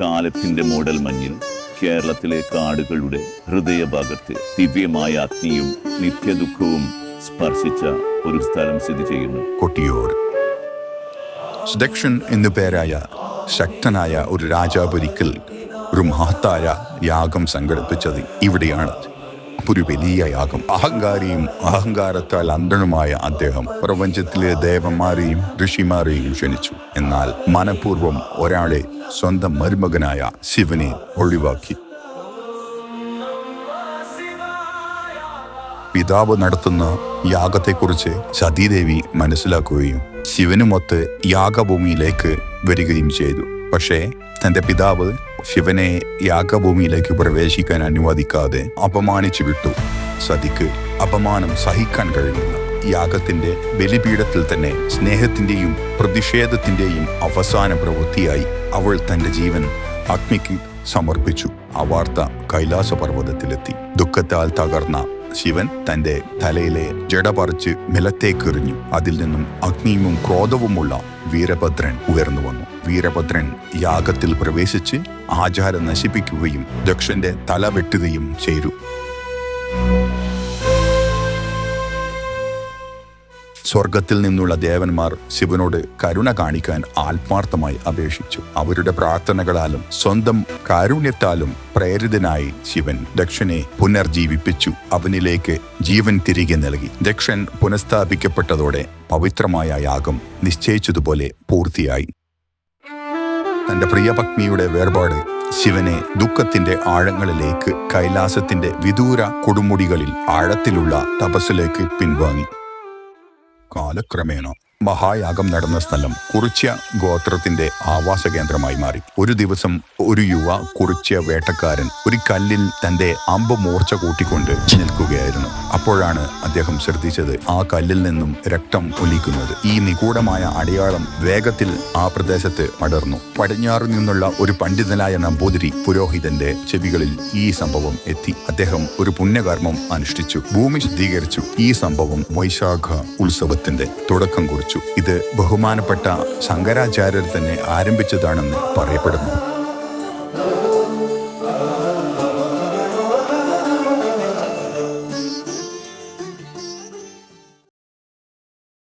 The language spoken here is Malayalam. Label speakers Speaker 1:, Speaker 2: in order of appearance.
Speaker 1: കാലത്തിന്റെ മോഡൽ മഞ്ഞിൽ കേരളത്തിലെ കാടുകളുടെ ഹൃദയഭാഗത്ത് ദിവ്യമായ അഗ്നിയും നിത്യദുഃഖവും സ്പർശിച്ച ഒരു സ്ഥലം സ്ഥിതി ചെയ്യുന്നു.
Speaker 2: കൊട്ടിയൂർ. ദക്ഷൻ എന്നു പേരായ ശക്തനായ ഒരു രാജാപുരിക്കൽ ഒരു മഹത്തായ യാഗം സംഘടിപ്പിച്ചത് ഇവിടെയാണ്. ഒരു വലിയ യാഗം അഹങ്കാരിയും അഹങ്കാരത്താൽ അന്ധനുമായ അദ്ദേഹം പ്രപഞ്ചത്തിലെ ദേവന്മാരെയും ഋഷിമാരെയും ക്ഷണിച്ചു എന്നാൽ മനഃപൂർവം ഒരാളെ സ്വന്തം മരുമകനായ ശിവനെ ഒഴിവാക്കി. പിതാവ് നടത്തുന്ന യാഗത്തെക്കുറിച്ച് സതീദേവി മനസ്സിലാക്കുകയും ശിവനുമൊത്ത് യാഗഭൂമിയിലേക്ക് വരികയും ചെയ്തു. പക്ഷേ തന്റെ പിതാവ് ശിവനെ യാഗഭൂമിയിലേക്ക് പ്രവേശിക്കാൻ അനുവദിക്കാതെ അപമാനിച്ചു വിട്ടു. സതിക്ക് അപമാനം സഹിക്കാൻ കഴിയില്ല യാഗത്തിന്റെ ബലിപീഠത്തിൽ തന്നെ സ്നേഹത്തിന്റെയും പ്രതിഷേധത്തിന്റെയും അവസാന പ്രവൃത്തിയായി അവൾ തന്റെ ജീവൻ അഗ്നിക്ക് സമർപ്പിച്ചു. ആ വാർത്ത കൈലാസ പർവതത്തിലെത്തി ദുഃഖത്താൽ തകർന്ന ശിവൻ തന്റെ തലയിലെ ജട പറിച്ച് നിലത്തേക്കെറിഞ്ഞു. അതിൽ നിന്നും അഗ്നിയും ക്രോധവുമുള്ള വീരഭദ്രൻ ഉയർന്നു വന്നു. വീരഭദ്രൻ യാഗത്തിൽ പ്രവേശിച്ച് ആചാരം നശിപ്പിക്കുകയും ദക്ഷന്റെ തല വെട്ടുകയും ചെയ്തു. സ്വർഗത്തിൽ നിന്നുള്ള ദേവന്മാർ ശിവനോട് കരുണ കാണിക്കാൻ ആത്മാർത്ഥമായി അപേക്ഷിച്ചു. അവരുടെ പ്രാർത്ഥനകളാലും സ്വന്തം കാരുണ്യത്താലും പ്രേരിതനായി ശിവൻ ദക്ഷനെ പുനർജീവിപ്പിച്ചു. അവനിലേക്ക് ജീവൻ തിരികെ നൽകി. ദക്ഷൻ പുനഃസ്ഥാപിക്കപ്പെട്ടതോടെ പവിത്രമായ യാഗം നിശ്ചയിച്ചതുപോലെ പൂർത്തിയായി. തന്റെ പ്രിയപത്നിയുടെ വേർപാട് ശിവനെ ദുഃഖത്തിന്റെ ആഴങ്ങളിലേക്ക് കൈലാസത്തിന്റെ വിദൂര കൊടുമുടികളിൽ ആഴത്തിലുള്ള തപസ്സിലേക്ക് പിൻവാങ്ങി. കാലക്രമേണ മഹായാഗം നടന്ന സ്ഥലം കുറിച്യ ഗോത്രത്തിന്റെ ആവാസ കേന്ദ്രമായി മാറി. ഒരു ദിവസം ഒരു യുവ കുറിച്യ വേട്ടക്കാരൻ ഒരു കല്ലിൽ തന്റെ അമ്പ് മൂർച്ച കൂട്ടിക്കൊണ്ട് നിൽക്കുകയായിരുന്നു. അപ്പോഴാണ് അദ്ദേഹം ശ്രദ്ധിച്ചത് ആ കല്ലിൽ നിന്നും രക്തം ഒലിക്കുന്നത്. ഈ നിഗൂഢമായ അടയാളം വേഗത്തിൽ ആ പ്രദേശത്ത് പടർന്നു. പടിഞ്ഞാറ് നിന്നുള്ള ഒരു പണ്ഡിതനായ നമ്പൂതിരി പുരോഹിതന്റെ ചെവികളിൽ ഈ സംഭവം എത്തി. അദ്ദേഹം ഒരു പുണ്യകർമ്മം അനുഷ്ഠിച്ചു. ഭൂമി ശുദ്ധീകരിച്ചു. ഈ സംഭവം വൈശാഖ ഉത്സവത്തിന്റെ തുടക്കം കുറിച്ചു. ഇത് ബഹുമാനപ്പെട്ട ശങ്കരാചാര്യർ തന്നെ ആരംഭിച്ചതാണെന്ന് പറയപ്പെടുന്നു.